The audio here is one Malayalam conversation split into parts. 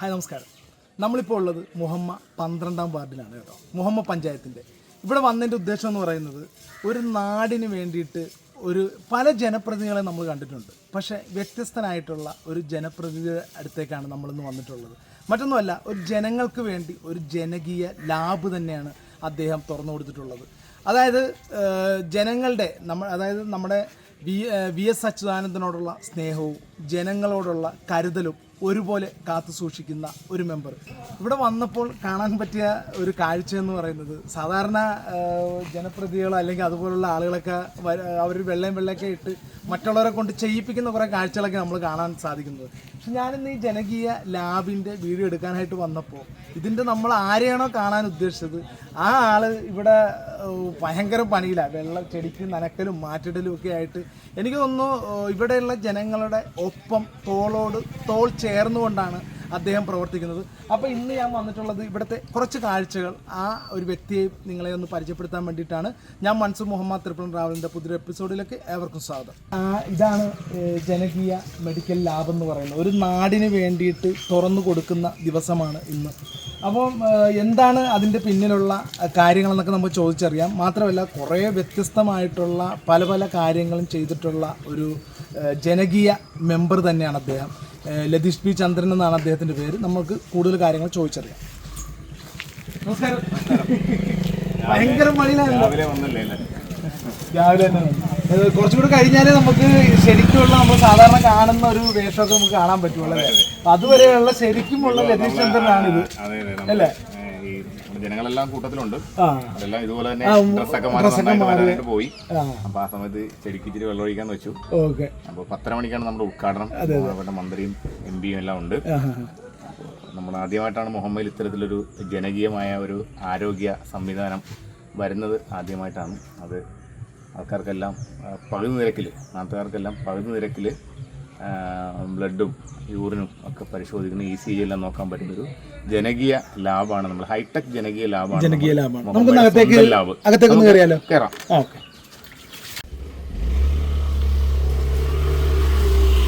ഹായ് നമസ്കാരം. നമ്മളിപ്പോൾ ഉള്ളത് മുഹമ്മ പന്ത്രണ്ടാം വാർഡിലാണ് കേട്ടോ. മുഹമ്മ പഞ്ചായത്തിന്റെ ഇവിടെ വന്നതിന്റെ ഉദ്ദേശം എന്ന് പറയുന്നത് ഒരു നാടിന് വേണ്ടിയിട്ട് ഒരു പല ജനപ്രതിനിധികളെ നമ്മൾ കണ്ടിട്ടുണ്ട്. പക്ഷേ വ്യത്യസ്തനായിട്ടുള്ള ഒരു ജനപ്രതിനിധിയുടെ അടുത്തേക്കാണ് നമ്മളിന്ന് വന്നിട്ടുള്ളത്. മറ്റൊന്നുമല്ല ഒരു ജനങ്ങൾക്ക് വേണ്ടി ഒരു ജനകീയ ലാബ് തന്നെയാണ് അദ്ദേഹം തുറന്നു കൊടുത്തിട്ടുള്ളത്. അതായത് ജനങ്ങളുടെ നമ്മ അതായത് നമ്മുടെ വി വി എസ് അച്യുതാനന്ദനോടുള്ള സ്നേഹവും ജനങ്ങളോടുള്ള കരുതലും ഒരുപോലെ കാത്തു സൂക്ഷിക്കുന്ന ഒരു മെമ്പർ ഇവിടെ വന്നപ്പോൾ കാണാൻ പറ്റിയ ഒരു കാഴ്ച എന്ന് പറയുന്നത് സാധാരണ ഏഹ്, അല്ലെങ്കിൽ അതുപോലുള്ള ആളുകളൊക്കെ അവർ വെള്ളയും വെള്ളയൊക്കെ ഇട്ട് മറ്റുള്ളവരെ കൊണ്ട് ചെയ്യിപ്പിക്കുന്ന കുറേ കാഴ്ചകളൊക്കെ നമ്മൾ കാണാൻ സാധിക്കുന്നത്. പക്ഷെ ഞാനിന്ന് ഈ ജനകീയ ലാബിന്റെ വീഡിയോ എടുക്കാനായിട്ട് വന്നപ്പോൾ ഇതിന്റെ നമ്മൾ ആരെയാണോ കാണാൻ ഉദ്ദേശിച്ചത്? ആ ആൾ ഇവിടെ ഭയങ്കര പണിയിലാണ് വെള്ളം ചെടിക്ക് നനക്കലും മാറ്റിടലും ഒക്കെ ആയിട്ട് എനിക്ക് തോന്നുന്നു ഇവിടെയുള്ള ജനങ്ങളുടെ ഒപ്പം തോളോട് തോൾ ചേർന്നുകൊണ്ടാണ് അദ്ദേഹം പ്രവർത്തിക്കുന്നത്. അപ്പോൾ ഇന്ന് ഞാൻ വന്നിട്ടുള്ളത് ഇവിടുത്തെ കുറച്ച് കാഴ്ചകൾ ആ ഒരു വ്യക്തിയെ നിങ്ങളെ ഒന്ന് പരിചയപ്പെടുത്താൻ വേണ്ടിയിട്ടാണ്. ഞാൻ മൻസൂർ മുഹമ്മദ് ത്രിപുരം റാവലിന്റെ പുതിയൊരു എപ്പിസോഡിലേക്ക് ഏവർക്കും സ്വാഗതം. ഇതാണ് ജനകീയ മെഡിക്കൽ ലാബ് എന്ന് പറയുന്നത്. ഒരു നാടിന് വേണ്ടിയിട്ട് തുറന്നു കൊടുക്കുന്ന ദിവസമാണ് ഇന്ന്. അപ്പം എന്താണ് അതിന്റെ പിന്നിലുള്ള കാര്യങ്ങളെന്നൊക്കെ നമുക്ക് ചോദിച്ചറിയാം. മാത്രമല്ല കുറേ വ്യത്യസ്തമായിട്ടുള്ള പല പല കാര്യങ്ങളും ചെയ്തിട്ടുള്ള ഒരു ജനകീയ മെമ്പർ തന്നെയാണ് അദ്ദേഹം. ലതീഷ് പി ചന്ദ്രൻ എന്നാണ് അദ്ദേഹത്തിന്റെ പേര്. നമുക്ക് കൂടുതൽ കാര്യങ്ങൾ ചോദിച്ചറിയാം. നമസ്കാരം. ഭയങ്കര മണിയിലാണ് രാവിലെ വന്നല്ലേ? രാവിലെ തന്നെ കുറച്ചുകൂടെ കഴിഞ്ഞാലേ നമുക്ക് ശരിക്കുള്ള നമ്മൾ സാധാരണ കാണുന്ന ഒരു വേഷമൊക്കെ നമുക്ക് കാണാൻ പറ്റുള്ളൂ അല്ലേ? അപ്പൊ അതുവരെയുള്ള ശരിക്കുമുള്ള രതീഷ് ചന്ദ്രനാണിത് അല്ലേ? ജനങ്ങളെല്ലാം കൂട്ടത്തിലുണ്ട്. അതെല്ലാം ഇതുപോലെ തന്നെ ഡ്രസ്സൊക്കെ പോയി. അപ്പൊ ആ സമയത്ത് ചെടിക്കിച്ചിരി വെള്ളം ഒഴിക്കാന്ന് വെച്ചു. അപ്പൊ പത്തര മണിക്കാണ് നമ്മുടെ ഉദ്ഘാടനം. അവരുടെ മന്ത്രിയും എം പിയും എല്ലാം ഉണ്ട്. നമ്മൾ ആദ്യമായിട്ടാണ് മുഹമ്മയിൽ ഇത്തരത്തിലൊരു ജനകീയമായ ഒരു ആരോഗ്യ സംവിധാനം വരുന്നത് ആദ്യമായിട്ടാണ് അത് ആൾക്കാർക്കെല്ലാം പകുതി നിരക്കിൽ നാട്ടുകാർക്കെല്ലാം പകുതി നിരക്കിൽ ബ്ലഡും യൂറിനും ഒക്കെ പരിശോധിക്കുന്ന ഇ സി ജി എല്ലാം നോക്കാൻ പറ്റുന്നൊരു ജനകീയ ലാബാണ് നമ്മൾ ഹൈടെക് ജനകീയ ലാബാണ് ജനകീയ ലാബാണ്. നമുക്ക് അകത്തേക്ക് സ്വന്തം ലാബ്. അകത്തേക്ക് ഒന്ന് കയറിയാലോ കയറാം ഓക്കെ.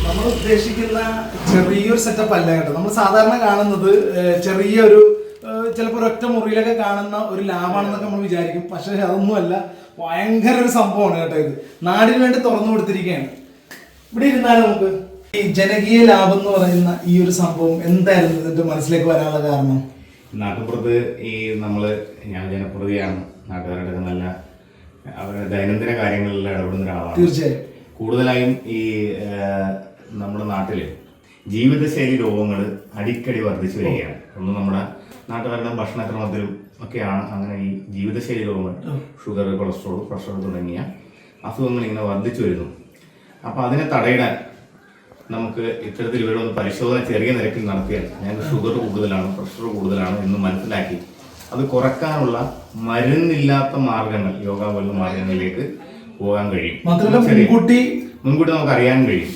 നമ്മൾ ഉദ്ദേശിക്കുന്ന ചെറിയൊരു സെറ്റപ്പ് അല്ല കേട്ടോ. നമ്മൾ സാധാരണ കാണുന്നത് ചെറിയൊരു ചിലപ്പോൾ ഒരൊറ്റ മുറിയിലൊക്കെ കാണുന്ന ഒരു ലാബാണെന്നൊക്കെ നമ്മൾ വിചാരിക്കും. പക്ഷേ അതൊന്നുമല്ല. ഭയങ്കര ഒരു സംഭവമാണ് കേട്ടോ ഇത്. നാടിന് വേണ്ടി തുറന്നു കൊടുത്തിരിക്കുകയാണ്. ഇവിടെ ഇരുന്നാലും നമുക്ക്? ഈ ജനകീയ ലാഭം എന്ന് പറയുന്ന ഈ ഒരു സംഭവം എന്തായിരുന്നു ഇതിന്റെ മനസ്സിലേക്ക് വരാനുള്ള കാരണം? നാട്ടുപുറത്ത് ഈ നമ്മൾ ഞാൻ ജനപ്രതിയാണ് നാട്ടുകാരുടെ നല്ല അവരുടെ ദൈനംദിന കാര്യങ്ങളിൽ ഇടപെടുന്ന ഒരാളാണ്. തീർച്ചയായും. കൂടുതലായും ഈ നമ്മുടെ നാട്ടിൽ ജീവിതശൈലി രോഗങ്ങൾ അടിക്കടി വർദ്ധിച്ചു വരികയാണ്. ഒന്ന് നമ്മുടെ നാട്ടുകാരുടെ ഭക്ഷണക്രമത്തിലും ഒക്കെയാണ് അങ്ങനെ ഈ ജീവിതശൈലി രോഗങ്ങൾ ഷുഗർ കൊളസ്ട്രോൾ പ്രഷർ തുടങ്ങിയ അസുഖങ്ങൾ ഇങ്ങനെ വർദ്ധിച്ചു വരുന്നു. അപ്പോൾ അതിനെ തടയിടാൻ നമുക്ക് ഇത്തരത്തിൽ ഇവിടെ ഒന്ന് പരിശോധന ചെറിയ നിരക്കിൽ നടത്തിയാൽ ഞാൻ ഷുഗർ കൂടുതലാണ് പ്രഷർ കൂടുതലാണ് എന്ന് മനസ്സിലാക്കി അത് കുറക്കാനുള്ള മരുന്നില്ലാത്ത മാർഗങ്ങൾ യോഗ പോലുള്ള മാർഗങ്ങളിലേക്ക് പോകാൻ കഴിയും. മാത്രമല്ല മുൻകൂട്ടി മുൻകൂട്ടി നമുക്ക് അറിയാൻ കഴിയും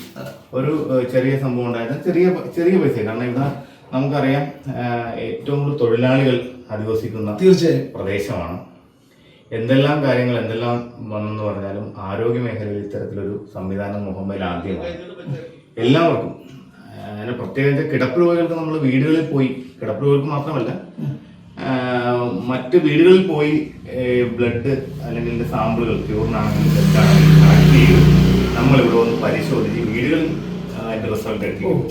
ഒരു ചെറിയ സംഭവം ഉണ്ടായിരുന്നു. ചെറിയ ചെറിയ പൈസ. കാരണം ഇവിടെ നമുക്കറിയാം ഏറ്റവും കൂടുതൽ തൊഴിലാളികൾ അധിവസിക്കുന്ന തീർച്ചയായും. പ്രദേശമാണ്. എന്തെല്ലാം കാര്യങ്ങൾ എന്തെല്ലാം വന്നെന്ന് പറഞ്ഞാലും ആരോഗ്യ മേഖലയിൽ ഇത്തരത്തിലൊരു സംവിധാനം മുഹമ്മയിൽ ആദ്യമാണ് എല്ലാവർക്കും. അങ്ങനെ പ്രത്യേകിച്ച് കിടപ്പ് രോഗികൾക്ക് നമ്മൾ വീടുകളിൽ പോയി കിടപ്പ് രോഗികൾക്ക് മാത്രമല്ല മറ്റ് വീടുകളിൽ പോയി ബ്ലഡ് അല്ലെങ്കിൽ സാമ്പിളുകൾ പ്യൂറിനാണെങ്കിൽ ബ്ലഡ് ചെയ്ത് നമ്മൾ ഇവിടെ ഒന്ന് പരിശോധിച്ച് വീടുകളിൽ അതിന്റെ റിസൾട്ട് എത്തിക്കും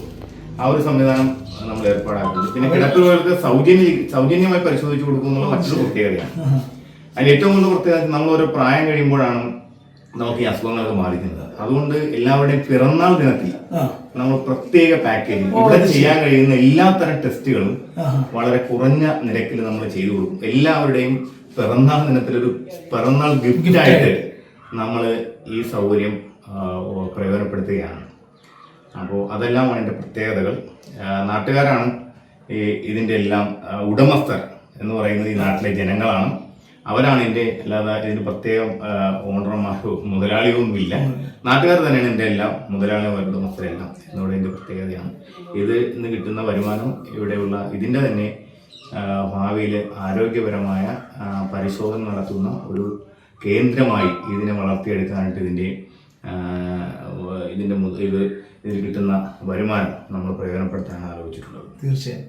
ആ ഒരു സംവിധാനം നമ്മൾ ഏർപ്പാടാക്കുന്നത് പിന്നെ കിടപ്പുകൾക്ക് സൗജന്യ സൗജന്യമായി പരിശോധിച്ചു കൊടുക്കുന്ന മറ്റൊരു പ്രത്യേകതയാണ്. അതിന് ഏറ്റവും കൂടുതൽ പ്രത്യേകത നമ്മൾ ഒരു പ്രായം കഴിയുമ്പോഴാണ് നമുക്ക് ഈ അസുഖങ്ങളൊക്കെ ബാധിക്കുന്നത്. അതുകൊണ്ട് എല്ലാവരുടെയും പിറന്നാൾ ദിനത്തിൽ നമ്മൾ പ്രത്യേക പാക്കേജ് ഇവിടെ ചെയ്യാൻ കഴിയുന്ന എല്ലാ തരം ടെസ്റ്റുകളും വളരെ കുറഞ്ഞ നിരക്കിൽ നമ്മൾ ചെയ്തു കൊടുക്കും. എല്ലാവരുടെയും പിറന്നാൾ ദിനത്തിലൊരു പിറന്നാൾ ഗിഫ്റ്റ് ആയിട്ട് നമ്മൾ ഈ സൗകര്യം പ്രയോജനപ്പെടുത്തുകയാണ്. അപ്പോൾ അതെല്ലാമാണ് എന്റെ പ്രത്യേകതകൾ. നാട്ടുകാരാണ് ഈ ഇതിന്റെ എല്ലാം ഉടമസ്ഥർ എന്ന് പറയുന്നത് ഈ നാട്ടിലെ ജനങ്ങളാണ്. അവരാണ് എന്റെ അല്ലാതെ ഇതിന് പ്രത്യേകം ഓണർമാരോ മുതലാളിയോ ഒന്നുമില്ല നാട്ടുകാർ തന്നെയാണ് എന്റെ എല്ലാം മുതലാളിമാരുടെ ഉടമസ്ഥരെല്ലാം എന്നോട് എന്റെ പ്രത്യേകതയാണ്. ഇത് ഇന്ന് കിട്ടുന്ന വരുമാനം ഇവിടെയുള്ള ഇതിന്റെ തന്നെ ഭാവിയിൽ ആരോഗ്യപരമായ പരിശോധന നടത്തുന്ന ഒരു കേന്ദ്രമായി ഇതിനെ വളർത്തിയെടുക്കാനായിട്ട് ഇതിന്റെ ഇതിന്റെ ഇത് ഇതിൽ കിട്ടുന്ന വരുമാനം നമ്മൾ പ്രയോജനപ്പെടുത്താനാണ് ആലോചിച്ചിട്ടുള്ളത്. തീർച്ചയായും.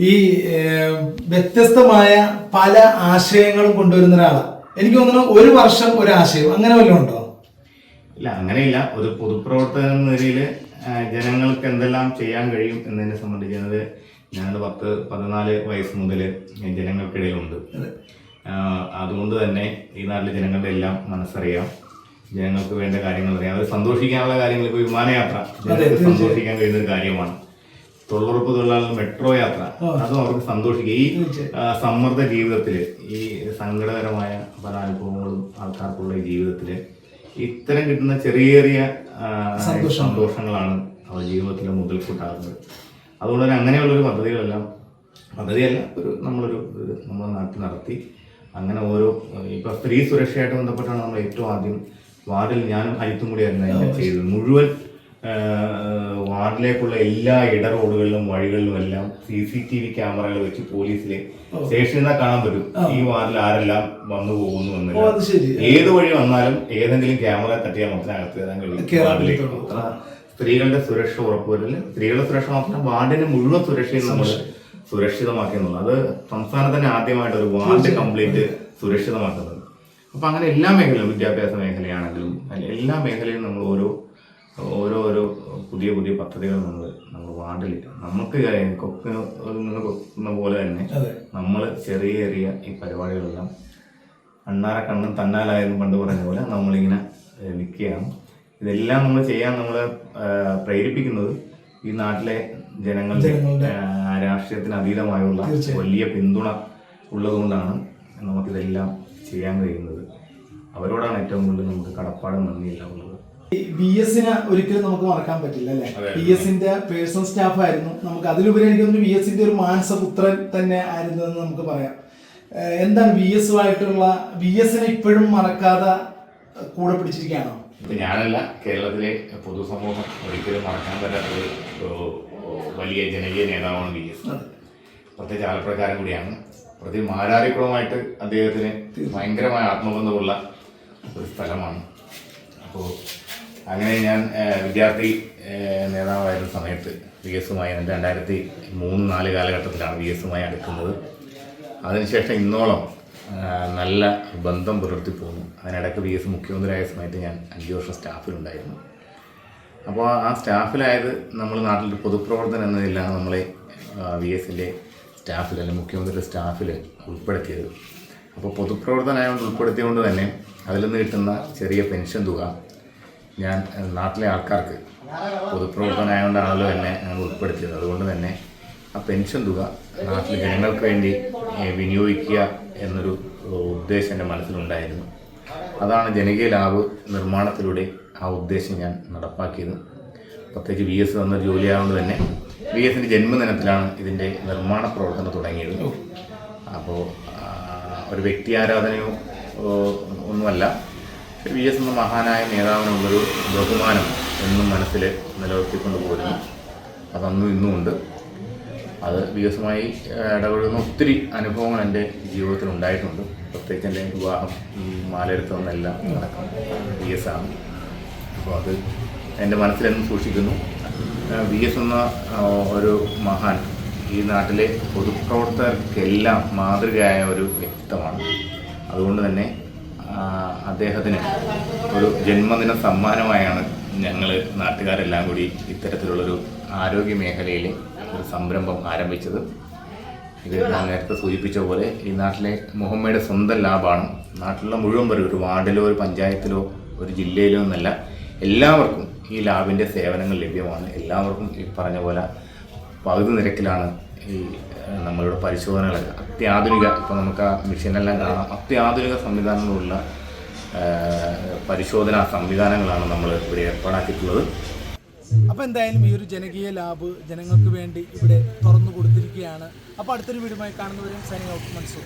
ഈ വ്യത്യസ്തമായ പല ആശയങ്ങളും കൊണ്ടുവരുന്ന ഒരാളാണ് എനിക്ക് തോന്നുന്നു ഒരു വർഷം ഒരു ആശയം. അങ്ങനെ വല്ലതും ഉണ്ടോ? ഇല്ല അങ്ങനെയില്ല. ഒരു പൊതുപ്രവർത്തകൻ എന്ന നിലയിൽ ജനങ്ങൾക്ക് എന്തെല്ലാം ചെയ്യാൻ കഴിയും എന്നതിനെ സംബന്ധിക്കുന്നത് ഞാൻ പത്ത് പതിനാല് വയസ്സ് മുതൽ ജനങ്ങൾക്കിടയിലുണ്ട്. അതുകൊണ്ട് തന്നെ ഈ നാട്ടിലെ ജനങ്ങളുടെ എല്ലാം മനസ്സറിയാം. ജനങ്ങൾക്ക് വേണ്ട കാര്യങ്ങൾ അറിയാം. അവർ സന്തോഷിക്കാനുള്ള കാര്യങ്ങൾ ഇപ്പോൾ വിമാനയാത്ര. ജനങ്ങൾക്ക് സന്തോഷിക്കാൻ കഴിയുന്ന ഒരു കാര്യമാണ്. തൊഴിലുറപ്പ് തൊഴിലാളികൾ മെട്രോ യാത്ര. അതും അവർക്ക് സന്തോഷിക്കുക ഈ സമ്മർദ്ദ ജീവിതത്തിൽ ഈ സങ്കടകരമായ പല അനുഭവങ്ങളും ആൾക്കാർക്കുള്ള ഈ ജീവിതത്തിൽ ഇത്തരം കിട്ടുന്ന ചെറിയ ചെറിയ സന്തോഷങ്ങളാണ് അവർ ജീവിതത്തിലെ മുതൽക്കൂട്ടാകുന്നത്. അതുകൊണ്ട് തന്നെ അങ്ങനെയുള്ളൊരു പദ്ധതികളെല്ലാം പദ്ധതിയല്ല ഒരു നമ്മളൊരു നമ്മുടെ നാട്ടിൽ നടത്തി. അങ്ങനെ ഓരോ ഇപ്പോൾ സ്ത്രീ സുരക്ഷയായിട്ട് ബന്ധപ്പെട്ടാണ് നമ്മൾ ഏറ്റവും ആദ്യം വാർഡിൽ ഞാനും അരിത്തും കൂടിയായിരുന്നു ചെയ്തത്. മുഴുവൻ വാർഡിലേക്കുള്ള എല്ലാ ഇട റോഡുകളിലും വഴികളിലും എല്ലാം സി സി ടി വി ക്യാമറകൾ വെച്ച് പോലീസിലെ സ്റ്റേഷനിൽ നിന്നാൽ കാണാൻ പറ്റും. ഈ വാർഡിൽ ആരെല്ലാം വന്നു പോകുന്നു എന്ന് ഏത് വഴി വന്നാലും ഏതെങ്കിലും ക്യാമറ തട്ടിയാൽ മാത്രമേ അകത്ത് കയറാൻ കഴിയും. സ്ത്രീകളുടെ സുരക്ഷ ഉറപ്പുവരുന്നില്ല. സ്ത്രീകളുടെ സുരക്ഷ മാത്രം വാർഡിന്റെ മുഴുവൻ സുരക്ഷയും നമ്മൾ സുരക്ഷിതമാക്കി എന്നുള്ളത്. അത് സംസ്ഥാനത്തിന് ആദ്യമായിട്ട് ഒരു വാർഡ് കംപ്ലീറ്റ് സുരക്ഷിതമാക്കുന്നത്. അപ്പൊ അങ്ങനെ എല്ലാ മേഖലയിലും വിദ്യാഭ്യാസ മേഖലയാണെങ്കിലും എല്ലാ മേഖലയിലും നമ്മൾ ഓരോ ഓരോ ഓരോ പുതിയ പുതിയ പദ്ധതികൾ നമ്മൾ നമ്മൾ വാർഡിൽ നമുക്ക് കൊക്കിന് കൊക്കുന്ന പോലെ തന്നെ നമ്മൾ ചെറിയ ചെറിയ ഈ പരിപാടികളെല്ലാം അണ്ണാര കണ്ണും തന്നാലായിരുന്നു പണ്ട് പറഞ്ഞ പോലെ നമ്മളിങ്ങനെ നിൽക്കുകയാണ് ഇതെല്ലാം നമ്മൾ ചെയ്യാൻ നമ്മൾ പ്രേരിപ്പിക്കുന്നത് ഈ നാട്ടിലെ ജനങ്ങളുടെ രാഷ്ട്രീയത്തിന് അതീതമായുള്ള വലിയ പിന്തുണ ഉള്ളതുകൊണ്ടാണ് നമുക്കിതെല്ലാം ചെയ്യാൻ കഴിയുന്നത്. അവരോടാണ് ഏറ്റവും കൂടുതൽ നമുക്ക് കടപ്പാടും നന്ദിയില്ല ഉള്ളത്. ബി എസിനെ ഒരിക്കലും നമുക്ക് മറക്കാൻ പറ്റില്ല അല്ലെ? ബി എസിന്റെ പേഴ്സണൽ സ്റ്റാഫ് ആയിരുന്നു നമുക്ക് അതിലുപരി എനിക്ക് തോന്നുന്നു ബി എസിന്റെ ഒരു മാനസപുത്രൻ തന്നെ ആയിരുന്നു എന്ന് നമുക്ക് പറയാം. എന്താണ് ബി എസുമായിട്ടുള്ള ബി എസിനെ ഇപ്പോഴും മറക്കാതെ കൂടെ പിടിച്ചിരിക്കുകയാണോ? ഇപ്പൊ ഞാനല്ല കേരളത്തിലെ പൊതുസമൂഹം ഒരിക്കലും മറക്കാൻ പറ്റാത്ത ഒരു വലിയ ജനകീയ നേതാവാണ് വി എസ് പ്രത്യേകിച്ച് ആലപ്പുഴക്കാരൻ കൂടിയാണ്. പ്രത്യേകിച്ച് മാരാരിക്കുളമായിട്ട് അദ്ദേഹത്തിന് ഭയങ്കരമായ ആത്മബന്ധമുള്ള ഒരു സ്ഥലമാണ്. അപ്പോൾ അങ്ങനെ ഞാൻ വിദ്യാർത്ഥി നേതാവായിരുന്ന സമയത്ത് വി എസുമായി രണ്ടായിരത്തി മൂന്ന് നാല് കാലഘട്ടത്തിലാണ് വി എസുമായി അടുക്കുന്നത്. അതിനുശേഷം ഇന്നോളം നല്ല ബന്ധം പുലർത്തി പോന്നു. അതിനിടയ്ക്ക് വി എസ് മുഖ്യമന്ത്രിയായ സമയത്ത് ഞാൻ അഞ്ച് വർഷം സ്റ്റാഫിലുണ്ടായിരുന്നു. അപ്പോൾ ആ സ്റ്റാഫിലായത് നമ്മൾ നാട്ടിൽ പൊതുപ്രവർത്തനം എന്നതിലാണ് നമ്മളെ വി എസിന്റെ സ്റ്റാഫിൽ അല്ലെങ്കിൽ മുഖ്യമന്ത്രിയുടെ സ്റ്റാഫിൽ ഉൾപ്പെടുത്തിയത്. അപ്പോൾ പൊതുപ്രവർത്തനമായതുകൊണ്ട് ഉൾപ്പെടുത്തിയതുകൊണ്ട് തന്നെ അതിൽ നിന്ന് കിട്ടുന്ന ചെറിയ പെൻഷൻ തുക ഞാൻ നാട്ടിലെ ആൾക്കാർക്ക് പൊതുപ്രവർത്തനമായതുകൊണ്ടാണല്ലോ എന്നെ ഞങ്ങൾ ഉൾപ്പെടുത്തിയത്. അതുകൊണ്ട് തന്നെ ആ പെൻഷൻ തുക നാട്ടിലെ ജനങ്ങൾക്ക് വേണ്ടി വിനിയോഗിക്കുക എന്നൊരു ഉദ്ദേശം എന്റെ മനസ്സിലുണ്ടായിരുന്നു. അതാണ് ജനകീയ ലാബ് നിർമ്മാണത്തിലൂടെ ആ ഉദ്ദേശം ഞാൻ നടപ്പാക്കിയത്. പ്രത്യേകിച്ച് വി എസ് തന്ന ജോലിയായതുകൊണ്ട് തന്നെ വി എസിന്റെ ജന്മദിനത്തിലാണ് ഇതിന്റെ നിർമ്മാണ പ്രവർത്തനം തുടങ്ങിയത്. അപ്പോൾ ഒരു വ്യക്തി ആരാധനയോ ഒന്നുമല്ല. വി എസ് എന്ന മഹാനായ നേതാവിനുള്ളൊരു ബഹുമാനം എന്നും മനസ്സിൽ നിലനിർത്തിക്കൊണ്ട് പോരുന്നു. അതന്നും ഇന്നും ഉണ്ട്. അത് വി എസുമായി ഇടപെടുന്ന ഒത്തിരി അനുഭവങ്ങൾ എന്റെ ജീവിതത്തിൽ ഉണ്ടായിട്ടുണ്ട്. പ്രത്യേകിച്ച് എന്റെ വിവാഹം മാലയെടുത്തതെന്നെല്ലാം നടക്കും. വി എസ് ആണ്. അപ്പോൾ അത് എന്റെ മനസ്സിലെന്നും സൂക്ഷിക്കുന്നു. വി എസ് എന്ന ഒരു മഹാൻ ഈ നാട്ടിലെ പൊതുപ്രവർത്തകർക്കെല്ലാം മാതൃകയായ ഒരു വ്യക്തിത്വമാണ്. അതുകൊണ്ട് തന്നെ അദ്ദേഹത്തിന് ഒരു ജന്മദിന സമ്മാനമായാണ് ഞങ്ങൾ നാട്ടുകാരെല്ലാം കൂടി ഇത്തരത്തിലുള്ളൊരു ആരോഗ്യ മേഖലയിൽ ഒരു സംരംഭം ആരംഭിച്ചത്. ഇത് ഞാൻ നേരത്തെ സൂചിപ്പിച്ച പോലെ ഈ നാട്ടിലെ മുഹമ്മയുടെ സ്വന്തം ലാഭമാണ് നാട്ടിലുള്ള മുഴുവൻ പേരും ഒരു വാർഡിലോ ഒരു പഞ്ചായത്തിലോ ഒരു ജില്ലയിലോ എന്നല്ല എല്ലാവർക്കും ഈ ലാബിന്റെ സേവനങ്ങൾ ലഭ്യമാണ്. എല്ലാവർക്കും ഈ പറഞ്ഞ പോലെ പകുതി നിരക്കിലാണ് ഈ നമ്മളുടെ പരിശോധനകൾ അത്യാധുനിക ഇപ്പോൾ നമുക്ക് ആ മെഷീനെല്ലാം കാണാം. അത്യാധുനിക സംവിധാനങ്ങളുള്ള പരിശോധനാ സംവിധാനങ്ങളാണ് നമ്മൾ ഇവിടെ ഏർപ്പാടാക്കിയിട്ടുള്ളത്. അപ്പോൾ എന്തായാലും ഈ ഒരു ജനകീയ ലാബ് ജനങ്ങൾക്ക് വേണ്ടി ഇവിടെ തുറന്നു കൊടുത്തിരിക്കുകയാണ്. അപ്പോൾ അടുത്തൊരു വീടുമായി കാണുന്നവരും സൈനിക മനസ്സൂർ